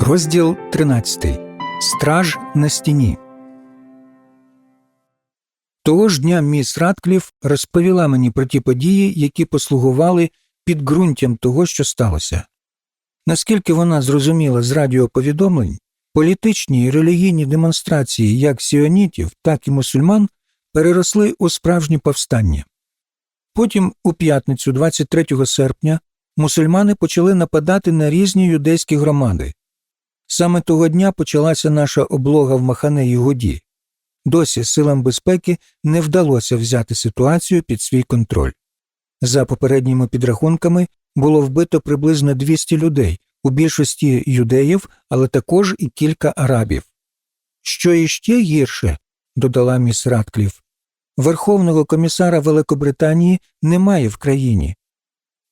Розділ 13. Страж на стіні. Того ж дня міс Радкліф розповіла мені про ті події, які послугували підґрунтям того, що сталося. Наскільки вона зрозуміла з радіоповідомлень, політичні і релігійні демонстрації як сіонітів, так і мусульман переросли у справжні повстання. Потім, у п'ятницю, 23 серпня, мусульмани почали нападати на різні юдейські громади. Саме того дня почалася наша облога в Махане Єгоді. Досі силам безпеки не вдалося взяти ситуацію під свій контроль. За попередніми підрахунками було вбито приблизно 200 людей, у більшості юдеїв, але також і кілька арабів. Що іще гірше, додала міс Радкліф, Верховного комісара Великобританії немає в країні,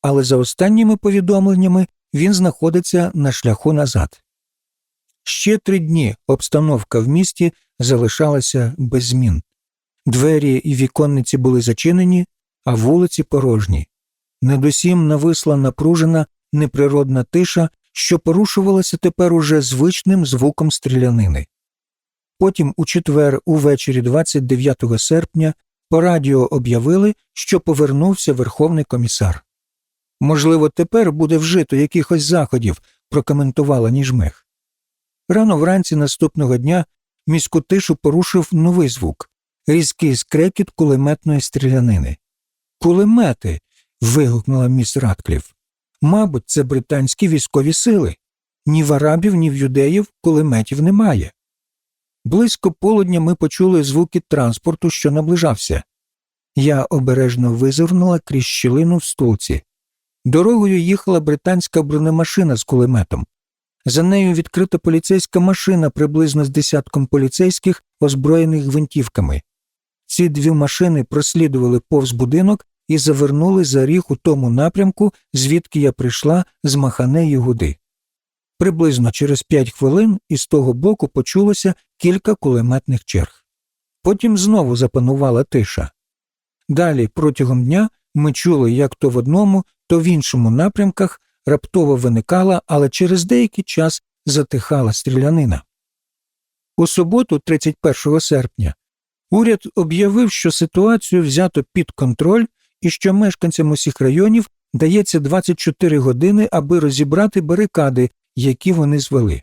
але за останніми повідомленнями він знаходиться на шляху назад. Ще три дні обстановка в місті залишалася без змін. Двері і віконниці були зачинені, а вулиці порожні. Недосім нависла напружена неприродна тиша, що порушувалася тепер уже звичним звуком стрілянини. Потім, у четвер, увечері 29 серпня, по радіо об'явили, що повернувся Верховний комісар. Можливо, тепер буде вжито якихось заходів, прокоментувала Ніжмех. Рано вранці наступного дня міську тишу порушив новий звук різкий скрекіт кулеметної стрілянини. Кулемети. вигукнула міс Радкліф. Мабуть, це британські військові сили. Ні в арабів, ні в юдеїв кулеметів немає. Близько полудня ми почули звуки транспорту, що наближався. Я обережно визирнула крізь щілину в стулці. Дорогою їхала британська бронемашина з кулеметом. За нею відкрита поліцейська машина приблизно з десятком поліцейських, озброєних гвинтівками. Ці дві машини прослідували повз будинок і завернули за ріг у тому напрямку, звідки я прийшла з Махане Ягуди. Приблизно через п'ять хвилин із того боку почулося кілька кулеметних черг. Потім знову запанувала тиша. Далі протягом дня ми чули, як то в одному, то в іншому напрямках раптово виникала, але через деякий час затихала стрілянина. У суботу, 31 серпня, уряд об'явив, що ситуацію взято під контроль і що мешканцям усіх районів дається 24 години, аби розібрати барикади, які вони звели.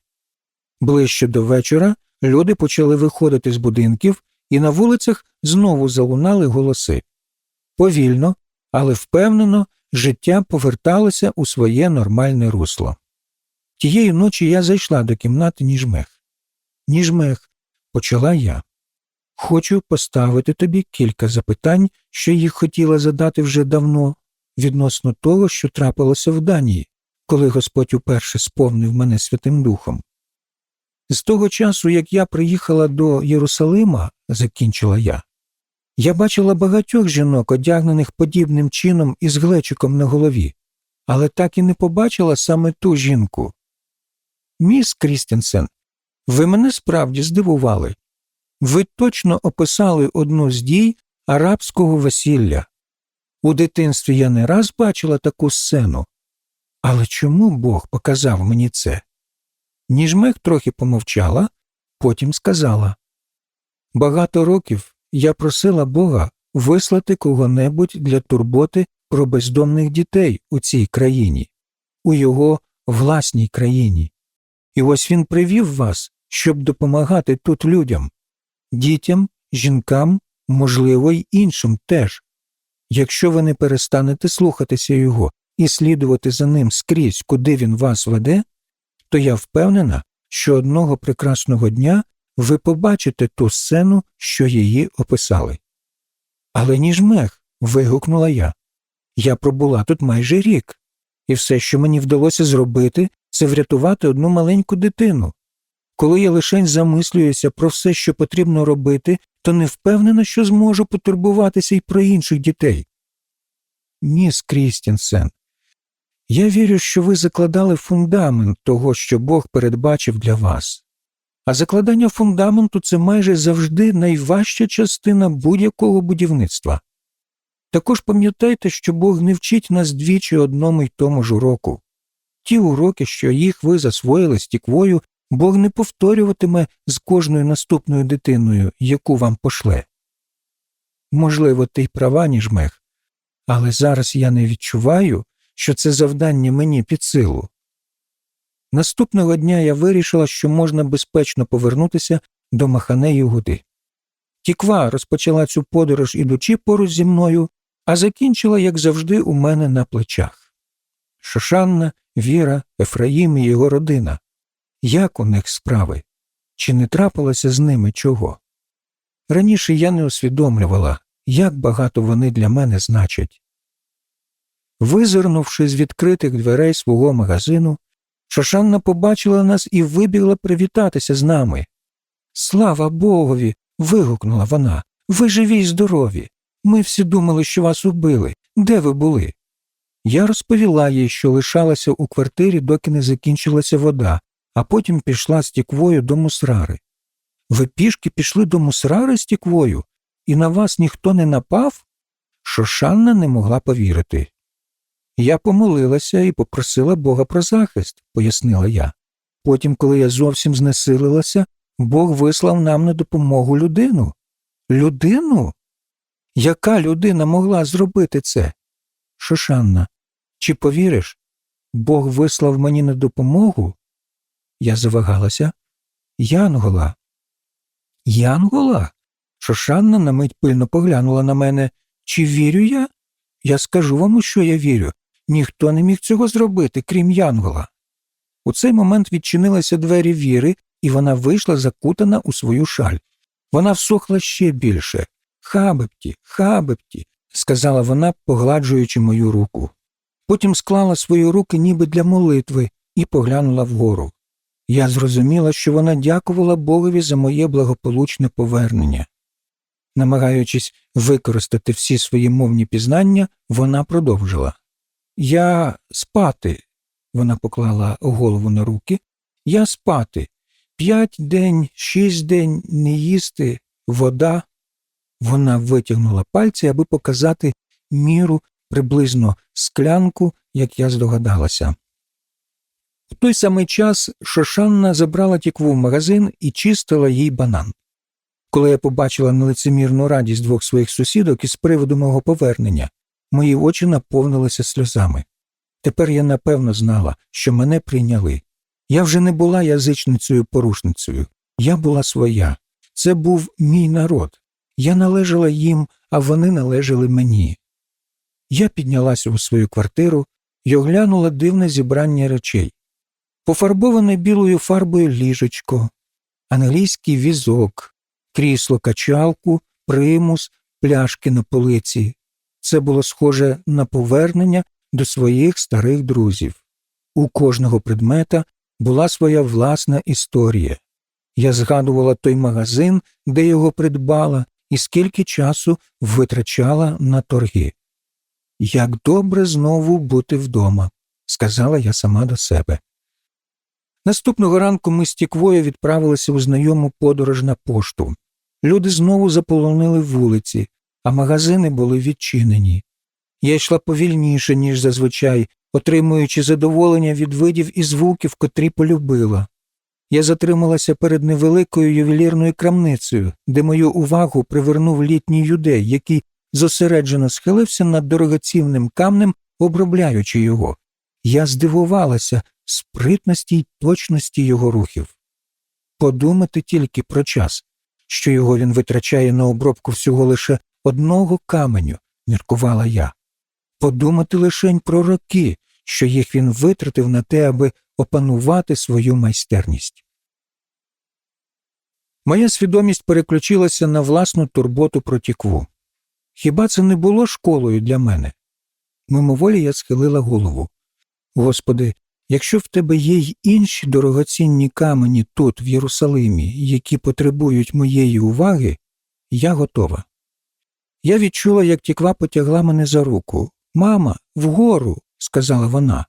Ближче до вечора люди почали виходити з будинків, і на вулицях знову залунали голоси. Повільно, але впевнено, життя поверталося у своє нормальне русло. Тієї ночі я зайшла до кімнати Ніжмех. Ніжмех, почала я. Хочу поставити тобі кілька запитань, що їх хотіла задати вже давно, відносно того, що трапилося в Данії, коли Господь уперше сповнив мене Святим Духом. З того часу, як я приїхала до Єрусалима, закінчила я, я бачила багатьох жінок, одягнених подібним чином із глечиком на голові, але так і не побачила саме ту жінку. Міс Крістенсен, ви мене справді здивували. Ви точно описали одну з дій арабського весілля. У дитинстві я не раз бачила таку сцену. Але чому Бог показав мені це? Ніжмех трохи помовчала, потім сказала Багато років я просила Бога вислати кого-небудь для турботи про бездомних дітей у цій країні, у його власній країні. І ось він привів вас, щоб допомагати тут людям, дітям, жінкам, можливо, й іншим теж. Якщо ви не перестанете слухатися його і слідувати за ним скрізь, куди він вас веде, то я впевнена, що одного прекрасного дня ви побачите ту сцену, що її описали. Але ніж мех. вигукнула я. Я пробула тут майже рік, і все, що мені вдалося зробити, це врятувати одну маленьку дитину. Коли я лишень замислююся про все, що потрібно робити, то не впевнена, що зможу потурбуватися й про інших дітей. Міс Крістінсен, я вірю, що ви закладали фундамент того, що Бог передбачив для вас. А закладання фундаменту це майже завжди найважча частина будь-якого будівництва. Також пам'ятайте, що Бог не вчить нас двічі одному й тому ж уроку. ті уроки, що їх ви засвоїли з тіквою, Бог не повторюватиме з кожною наступною дитиною, яку вам пошле. Можливо, ти й права, ніж мех, але зараз я не відчуваю, що це завдання мені під силу. Наступного дня я вирішила, що можна безпечно повернутися до Маханеї Гуди. Тіква розпочала цю подорож ідучи поруч зі мною, а закінчила, як завжди, у мене на плечах. Шошанна, Віра, Ефраїм і його родина. Як у них справи? Чи не трапилося з ними чого? Раніше я не усвідомлювала, як багато вони для мене значать. Визирнувши з відкритих дверей свого магазину, Шошанна побачила нас і вибігла привітатися з нами. Слава Богові. вигукнула вона. Ви живі й здорові. Ми всі думали, що вас убили. Де ви були? Я розповіла їй, що лишалася у квартирі, доки не закінчилася вода, а потім пішла з тіквою до мусрари. Ви пішки пішли до мусрари з тіквою, і на вас ніхто не напав? Шошанна не могла повірити. Я помолилася і попросила Бога про захист, пояснила я. Потім, коли я зовсім знесилилася, Бог вислав нам на допомогу людину. Людину? Яка людина могла зробити це? Шошанна, чи повіриш? Бог вислав мені на допомогу? Я завагалася. Янгола. Янгола? Шошанна на мить пильно поглянула на мене. Чи вірю я? Я скажу вам, у що я вірю. Ніхто не міг цього зробити, крім Янгола. У цей момент відчинилися двері віри, і вона вийшла закутана у свою шаль. Вона всохла ще більше. Хабепті, хабепті, сказала вона, погладжуючи мою руку. Потім склала свої руки ніби для молитви і поглянула вгору. Я зрозуміла, що вона дякувала Богові за моє благополучне повернення. Намагаючись використати всі свої мовні пізнання, вона продовжила. Я спати, вона поклала голову на руки. Я спати. П'ять день, шість день не їсти, вода. Вона витягнула пальці, аби показати міру приблизно склянку, як я здогадалася. В той самий час Шошанна забрала тікву в магазин і чистила їй банан. Коли я побачила нелицемірну радість двох своїх сусідок із приводу мого повернення, мої очі наповнилися сльозами. Тепер я напевно знала, що мене прийняли. Я вже не була язичницею порушницею, я була своя. Це був мій народ. Я належала їм, а вони належали мені. Я піднялася у свою квартиру і оглянула дивне зібрання речей. Пофарбоване білою фарбою ліжечко, англійський візок, крісло качалку, примус, пляшки на полиці. Це було схоже на повернення до своїх старих друзів. У кожного предмета була своя власна історія. Я згадувала той магазин, де його придбала, і скільки часу витрачала на торги. Як добре знову бути вдома, сказала я сама до себе. Наступного ранку ми з тіквою відправилися у знайому подорож на пошту. Люди знову заполонили вулиці, а магазини були відчинені. Я йшла повільніше, ніж зазвичай, отримуючи задоволення від видів і звуків, котрі полюбила. Я затрималася перед невеликою ювелірною крамницею, де мою увагу привернув літній юдей, який зосереджено схилився над дорогоцінним камнем, обробляючи його. Я здивувалася спритності й точності його рухів. Подумати тільки про час, що його він витрачає на обробку всього лише одного каменю, міркувала я. Подумати лишень про роки, що їх він витратив на те, аби опанувати свою майстерність. Моя свідомість переключилася на власну турботу про тікву. Хіба це не було школою для мене? Мимоволі я схилила голову. Господи, якщо в тебе є й інші дорогоцінні камені тут, в Єрусалимі, які потребують моєї уваги, я готова. Я відчула, як тіква потягла мене за руку. Мама, вгору, сказала вона.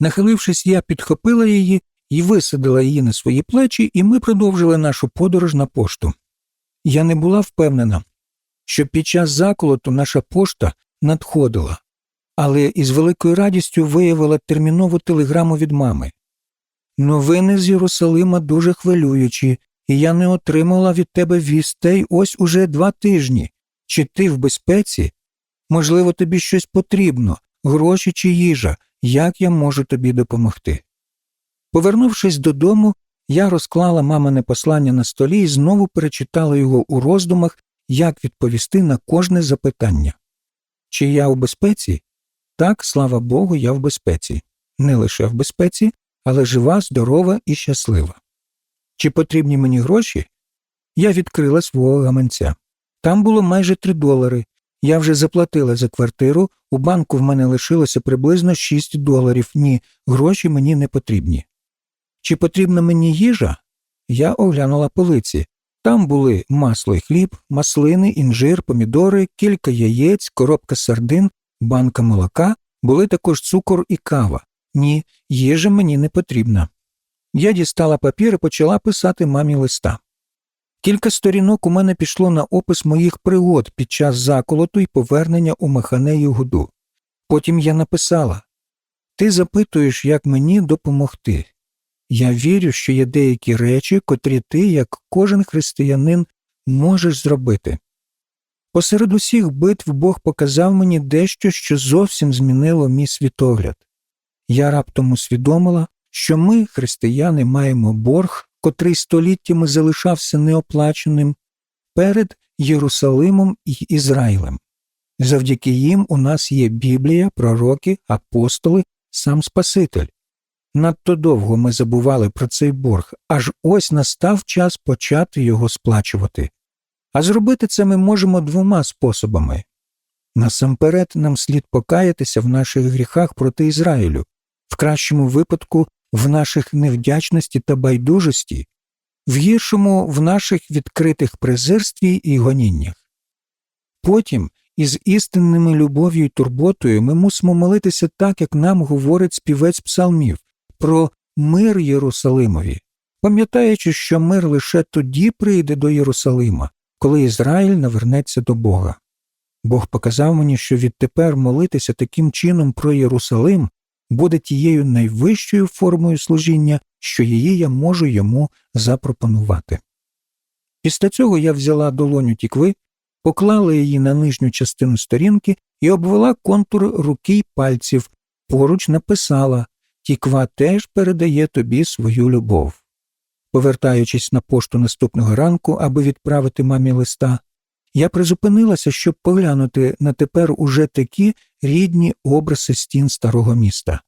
Нахилившись, я підхопила її і висадила її на свої плечі, і ми продовжили нашу подорож на пошту. Я не була впевнена, що під час заколоту наша пошта надходила. але із великою радістю виявила термінову телеграму від мами. Новини з Єрусалима дуже хвилюючі, і я не отримала від тебе вістей ось уже два тижні. Чи ти в безпеці? Можливо, тобі щось потрібно, гроші чи їжа, як я можу тобі допомогти. Повернувшись додому, я розклала мамине послання на столі і знову перечитала його у роздумах, як відповісти на кожне запитання. Чи я у безпеці? Так, слава Богу, я в безпеці. Не лише в безпеці, але жива, здорова і щаслива. Чи потрібні мені гроші? Я відкрила свого гаманця. Там було майже три долари. Я вже заплатила за квартиру, у банку в мене лишилося приблизно 6 доларів. Ні, гроші мені не потрібні. Чи потрібна мені їжа? Я оглянула полиці. Там були масло і хліб, маслини, інжир, помідори, кілька яєць, коробка сардин, банка молока, були також цукор і кава. Ні, їжа мені не потрібна. Я дістала папір і почала писати мамі листа. Кілька сторінок у мене пішло на опис моїх пригод під час заколоту і повернення у Маханею Гуду. Потім я написала Ти запитуєш, як мені допомогти. Я вірю, що є деякі речі, котрі ти, як кожен християнин, можеш зробити. Посеред усіх битв Бог показав мені дещо, що зовсім змінило мій світогляд. Я раптом усвідомила, що ми, християни, маємо борг, котрий століттями залишався неоплаченим перед Єрусалимом і Ізраїлем. Завдяки їм у нас є Біблія, пророки, апостоли, сам Спаситель. Надто довго ми забували про цей борг, аж ось настав час почати його сплачувати. А зробити це ми можемо двома способами. Насамперед нам слід покаятися в наших гріхах проти Ізраїлю, в кращому випадку в наших невдячності та байдужості, в гіршому в наших відкритих презирстві і гоніннях. Потім із істинними любов'ю і турботою ми мусимо молитися так, як нам говорить співець псалмів, про мир Єрусалимові, пам'ятаючи, що мир лише тоді прийде до Єрусалима, коли Ізраїль навернеться до Бога. Бог показав мені, що відтепер молитися таким чином про Єрусалим буде тією найвищою формою служіння, що її я можу йому запропонувати. Після цього я взяла долоню тікви, поклала її на нижню частину сторінки і обвела контур руки й пальців, поруч написала Тіква теж передає тобі свою любов. Повертаючись на пошту наступного ранку, аби відправити мамі листа, я призупинилася, щоб поглянути на тепер уже такі рідні образи стін старого міста.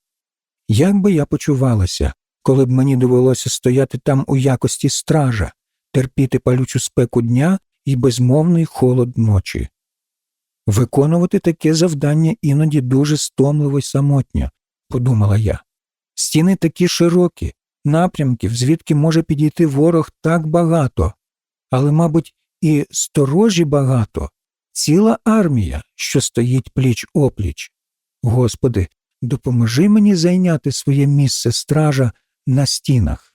Як би я почувалася, коли б мені довелося стояти там у якості стража, терпіти палючу спеку дня і безмовний холод ночі? Виконувати таке завдання іноді дуже стомливо й самотньо, подумала я. Стіни такі широкі, напрямків, звідки може підійти ворог так багато, але, мабуть, і сторожі багато, ціла армія, що стоїть пліч опліч. Господи, допоможи мені зайняти своє місце стража на стінах.